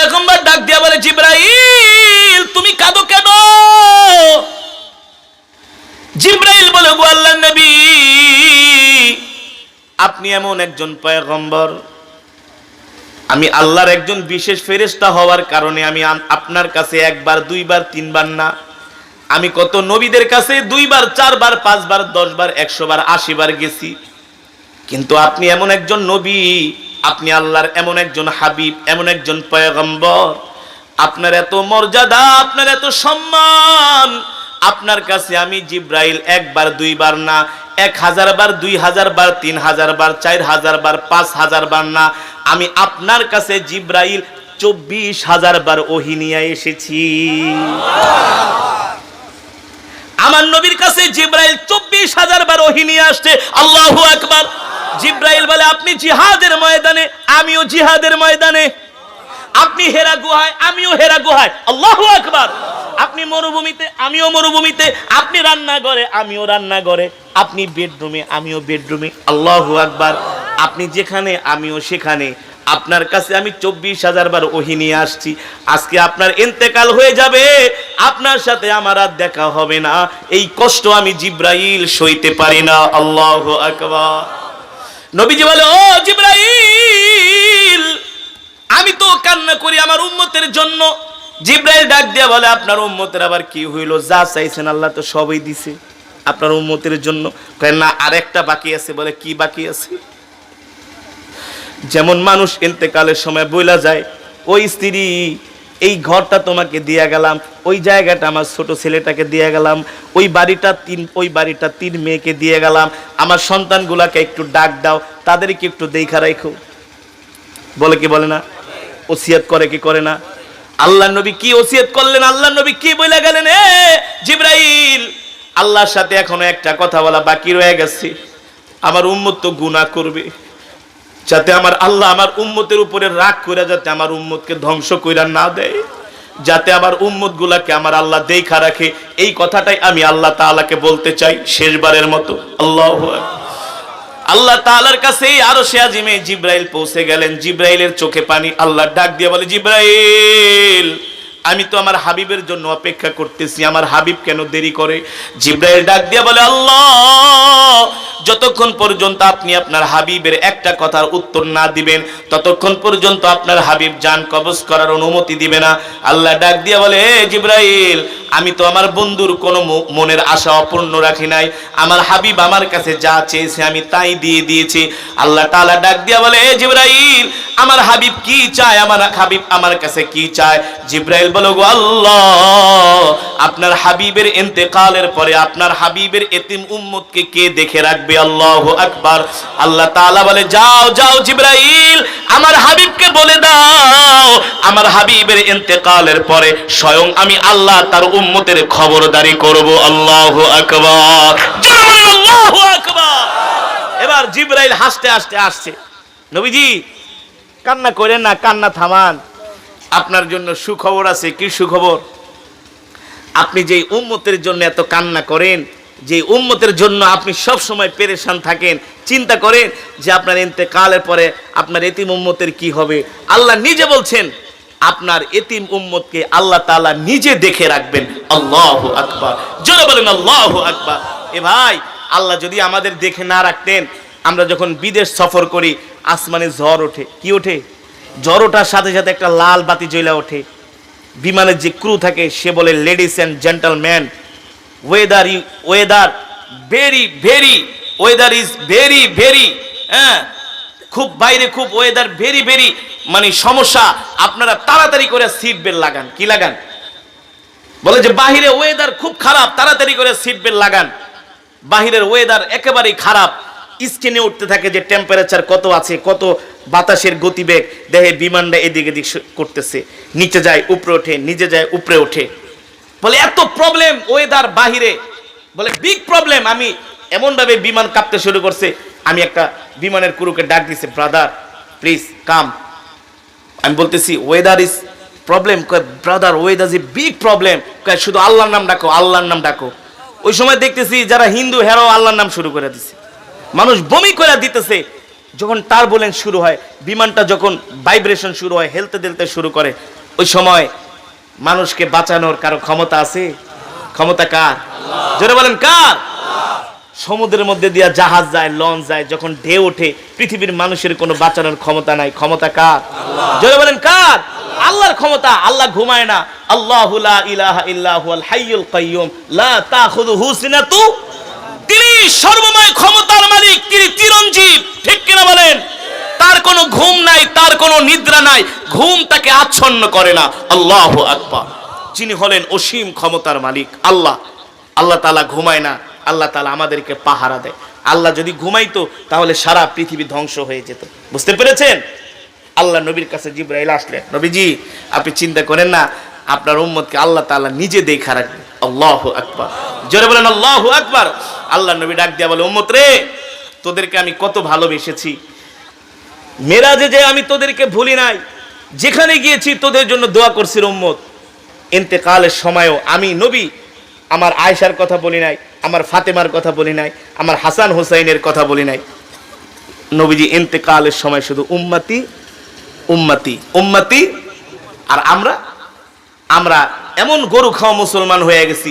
পয়গম্বর ডাক দিয়া বলে, জিব্রাইল, তুমি কাঁদো কেন? জিব্রাইল বলে গো আল্লাহ নবী, আপনি এমন একজন পয়গম্বর। আমি আল্লাহর একজন বিশেষ ফেরেশতা হওয়ার কারণে আমি আপনার কাছে একবার, দুইবার, তিনবার না। আমি কত নবীদের কাছে দুইবার, চারবার, পাঁচবার, দশবার একশো বার আশি বার গেছি। কিন্তু আপনি এমন একজন নবী আপনি আল্লাহর এমন একজন হাবিব, এমন একজন পয়গম্বর। আপনার এত মর্যাদা, আপনার এত সম্মান। আপনার কাছে আমি জিব্রাইল একবার, দুইবার না, এক হাজার বার, দুই হাজার বার, তিন হাজার বার, চার হাজার বার, পাঁচ হাজার বার না। আমি আপনার কাছে জিব্রাইল চব্বিশ হাজার বার ওহি নিয়ে এসেছি। আমার নবীর কাছে জিব্রাইল চব্বিশ হাজার বার ওহি নিয়ে আসছে। আল্লাহ আকবার। জিব্রাইল বলে, আপনি জিহাদের ময়দানে, আমিও জিহাদের ময়দানে। আপনি হেরা গুহায়, আমিও হেরা গুহায়। আল্লাহ আকবার। আপনি মরুভূমিতে, আমিও মরুভূমিতে। আপনি রান্না করে আমিও রান্না করে আপনি বেডরুমে, আমিও বেডরুমে। আল্লাহ আকবার। আপনি যেখানে, আমিও সেখানে। আপনার কাছে আমি চব্বিশ হাজার বার ওহি নিয়ে আসছি। আজকে আপনার ইন্তেকাল হয়ে যাবে। আপনার সাথে আমার আর দেখা হবে না। এই কষ্ট আমি জিব্রাইল সইতে পারি না। আল্লাহ আকবার। নবীজি বলে, ও জিব্রাইল, আমি তো কান্না করি আমার উম্মতের জন্য। জিব্রাইল ডাক দিয়া বলে, আপনার উম্মতের আবার কি হইল? যা চাইছেন আল্লাহ তো সবই দিছে আপনার উম্মতের জন্য। না, আরেকটা বাকি আছে। বলে, কি বাকি আছে? যেমন মানুষ ইন্তেকালের সময় বইলা যায়, ওই স্ত্রী এই ঘরটা তোমাকে দিয়া গেলাম, ওই জায়গাটা আমার ছোট ছেলেটাকে দিয়ে গেলাম, ওই বাড়িটা তিন ওই বাড়িটা তিন মেয়েকে দিয়ে গেলাম, আমার সন্তানগুলাকে একটু ডাক দাও, তাদেরকে একটু দেখা রাখো। বলে কি বলে না? ওসিয়াত করে কি করে না? আল্লাহ নবী কি ওসিয়াত করলেন? আল্লাহ নবী কি বলে গেলেন? এ জিব্রাইল! আল্লাহর সাথে এখনও একটা কথা বলা বাকি রয়ে গেছে। আমার উম্মত তো গুনাহ করবে। যাতে আমার আল্লাহ আমার উম্মতের উপরে রাগ করে যাতে আমার উম্মতকে ধ্বংস কইরা না দেয়। যাতে আমার উম্মত গুলাকে আমার আল্লাহ দেখা রাখে। এই কথাটাই আমি আল্লাহ তাআলাকে বলতে চাই শেষবারের মতো। আল্লাহ আল্লাহ তাআলার কাছে আরও সে আজিমে জিব্রাইল পৌঁছে গেলেন। জিব্রাইলের চোখে পানি আল্লাহ ডাক দিয়ে বলে, জিব্রাইল! আমি তো আমার হাবিবের জন্য অপেক্ষা করতেছি, আমার হাবিব কেন দেরি করে? জিব্রাইল ডাক দিয়ে বলে, আল্লাহ, যতক্ষণ পর্যন্ত আপনি আপনার হাবিবের একটা কথার উত্তর না দিবেন, ততক্ষণ পর্যন্ত আপনার হাবিব জান কবজ করার অনুমতি দিবে না। আল্লাহ ডাক দিয়ে বলে, এ জিব্রাইল আমি তো আমার বন্ধুর কোনো মনের আশা অপূর্ণ রাখি নাই। আমার হাবিব আমার কাছে যা চেয়েছে আমি তাই দিয়ে দিয়েছি। আল্লাহ তাআলা ডাক দিয়া বলে জিব্রাইল, আমার হাবিব কি চায়? আমার হাবিব আমার কাছে কি চায়? জিব্রাইল বলো, গো আল্লাহ, আপনার হাবিবের ইন্তেকালের পরে আপনার হাবিবের এতিম উম্মতকে কে দেখে রাখবে? আল্লাহ আকবার। আল্লাহ তাআলা বলে, যাও যাও জিব্রাইল, আমার হাবিবকে বলে দাও। আমার হাবিবের ইন্তেকালের পরে স্বয়ং আমি আল্লাহ তার উম্মতের খবরদারি করব। আল্লাহ আকবার। এবার জিব্রাইল হাসতে হাসতে আসছে। নবীজি, কান্না করেন না, কান্না থামান। আপনার জন্য সুখবর আছে, কি সুখবর? আপনি যেই উম্মতের জন্য এত কান্না করেন যে উম্মতের জন্য আপনি সব সময় পেরেশান থাকেন, চিন্তা করেন যে আপনার ইন্তেকালের পরে আপনার এতিম উম্মতের কি হবে। আল্লাহ নিজে বলছেন, আপনার এতিম উম্মতকে আল্লাহ তাআলা নিজে দেখে রাখবেন। আল্লাহু আকবার। জোরে বলেন, আল্লাহু আকবার। এ ভাই, আল্লাহ যদি আমাদের দেখে না রাখতেন, আমরা যখন বিদেশ সফর করি, আসমানে ঝড় ওঠে। কি ওঠে? ঝড় ওঠার সাথে সাথে একটা লাল বাতি জ্বলে ওঠে। বিমানের যে ক্রু থাকে, সে বলে, ladies and gentleman weather weather very very weather is very very হ্যাঁ? খুব বাইরে, খুব ওয়েদার ভেরি ভেরি মানে সমস্যা, আপনারা তাড়াতাড়ি করে সিট বেল্ট লাগান। কি লাগান? বলে যে বাহিরে ওয়েদার খুব খারাপ, তাড়াতাড়ি করে সিট বেল্ট লাগান। বাহিরের ওয়েদার একেবারেই খারাপ। স্ক্রিনে উঠতে থাকে যে টেম্পারেচার কত আছে, কত বাতাসের গতিবেগ দেহে বিমানটা এদিক এদিক করতেছে। নিচে যায়, উপরে ওঠে, নিচে যায়, উপরে ওঠে। বলে, এত প্রবলেম ওয়েদার বাহিরে। বলে বিগ প্রবলেম আমি এমনভাবে বিমান কাঁপতে শুরু করছে, আমি একটা বিমানের কুরুকে ডাক দিছি ব্রাদার প্লিজ কাম আমি বলতেছি weather is problem brother weather is big problem শুধু আল্লাহর নাম ডাকো, আল্লাহর নাম ডাকো। ওই সময় দেখতেছি যারা হিন্দু, হেরাও আল্লাহর নাম শুরু করে দিছে। মানুষ বমি করে দিতেছে, যখন টার্বুলেন্স শুরু হয়, বিমানটা যখন ভাইব্রেশন শুরু হয় হেলতে দেলতে শুরু করে, ওই সময় মানুষকে বাঁচানোর কারও ক্ষমতা আছে? ক্ষমতা কার? জোরে বলেন, কার? সমুদ্রের মধ্যে দিয়া জাহাজ যায়, লঞ্চ যায়, যখন ঢেউ ওঠে, পৃথিবীর মানুষের কোনো বাঁচানোর ক্ষমতা নাই। ক্ষমতা কার? জোরে বলেন, কার? আল্লাহর ক্ষমতা। আল্লাহ ঘুমায় না। আল্লাহু লা ইলাহা ইল্লাহু আল হাইয়ুল কাইয়ুম। লা তাখুযুহু সিনাতু। তিনি সর্বময় ক্ষমতার মালিক, তিনি চিরঞ্জীব। ঠিক কিনা বলেন? তার কোনো ঘুম নাই কোনো নিদ্রা নাই, ঘুম তাকে আচ্ছন্ন করে না। আল্লাহ আকবার। যিনি হলেন অসীম ক্ষমতার মালিক, আল্লাহ। আল্লাহ তালা ঘুমায় না, আল্লাহ তালা আমাদেরকে পাহারা দেয়। আল্লাহ যদি ঘুমাইতো, তাহলে সারা পৃথিবী ধ্বংস হয়ে যেত। বুঝতে পেরেছেন? আল্লাহ নবীর কাছে জিব্রাইল আসলেন, নবীজি, আপনি চিন্তা করেন না, আপনার উম্মতকে আল্লাহ তাআলা নিজে দেখা রাখবে। আল্লাহু আকবার। জোরে বলেন, আল্লাহ আকবার। আল্লাহ নবী ডাক দিয়া বলে, উম্মত রে, তোদেরকে আমি কত ভালোবেসেছি মেরাজে যে আমি তোদেরকে ভুলি নাই, যেখানে গিয়েছি তোদের জন্য দোয়া করছি উম্মত। ইন্তেকালের সময়ও আমি নবী, আমার আয়েশার কথা বলি নাই, আমার ফাতেমার কথা বলি নাই, আমার হাসান হোসাইনের কথা বলি নাই। নবীজি, ইন্তেকালের সময় শুধু উম্মাতি উম্মাতি উম্মাতি, আর আমরা আমরা এমন গরু খাওয়া মুসলমান হয়ে গেছি,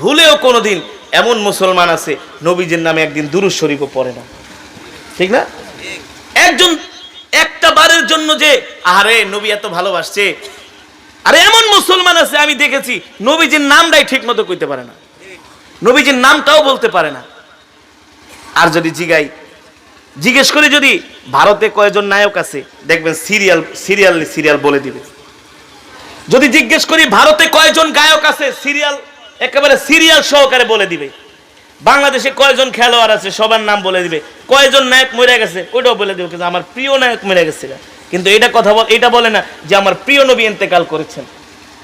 ভুলেও কোনোদিন এমন মুসলমান আছে, নবীজির নামে একদিন দুরুজ শরীফও পড়ে না। ঠিক না? একজন একটা বারের জন্য যে আরে নবী এত ভালোবাসছে। আরে এমন মুসলমান আছে, আমি দেখেছি, নবীজির নামটাই ঠিক মতো কইতে পারে না। নবীজির নামটাও বলতে পারে না। আর যদি জিগাই, জিজ্ঞেস করে যদি ভারতে কয়জন নায়ক আছে, দেখবেন সিরিয়াল সিরিয়াল সিরিয়াল বলে দিবে। যদি জিজ্ঞেস করি ভারতে কয়জন গায়ক আছে, সিরিয়াল, একেবারে সিরিয়াল সহকারে বলে দিবে। বাংলাদেশে কয়জন খেলোয়াড় আছে, সবার নাম বলে দিবে। কয়জন নায়ক মরে গেছে, ওইটাও বলে দিবে কিন্তু আমার প্রিয় নায়ক মরে গেছে কিন্তু এটা কথা বল এটা বলে না যে আমার প্রিয় নবী ইন্তেকাল করেছেন।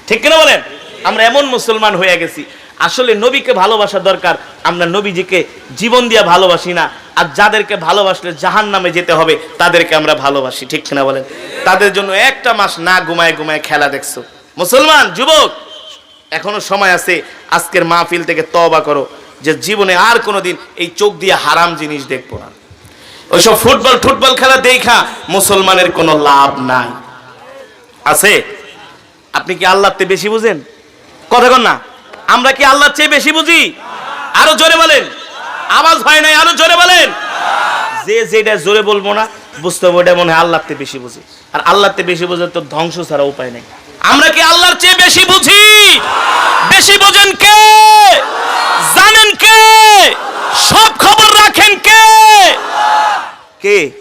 ঠিক কিনা বলেন? আমরা এমন মুসলমান হয়ে গেছি। আসলে নবীকে ভালোবাসা দরকার, আমরা নবীজিকে জীবন দিয়ে ভালোবাসি না। আর যাদেরকে ভালোবাসলে জাহান নামে যেতে হবে, তাদেরকে আমরা ভালোবাসি। ঠিক কিনা বলেন? তাদের জন্য একটা মাস না ঘুমায় ঘুমায় খেলা দেখছ। মুসলমান, যুবক! এখনও সময় আছে, আজকের মাহফিল থেকে তবা করো। যে জীবনে আর কোনোদিন এই চোখ দিয়ে হারাম জিনিস দেখব না। ওইসব ফুটবল ফুটবল খেলা দেখা মুসলমানের কোনো লাভ নাই। আছে? আপনি কি আল্লাহর চেয়ে বেশি বুঝেন? কথা কন না। আমরা কি আল্লাহর চেয়ে বেশি বুঝি? আরও জোরে বলেন। আওয়াজ হয় নাই, আরও জোরে বলেন। যে যেটা জোরে বলব না, বুঝতে হবে ওটা মনে হয় আল্লাহর চেয়ে বেশি বুঝি। আর আল্লাহর চেয়ে বেশি বুঝে তো ধ্বংস ছাড়া উপায় নেই। আমরা কি আল্লাহর চেয়ে বেশি বুঝি? বেশি বোঝেন কে? সব খবর রাখেন কে? কে?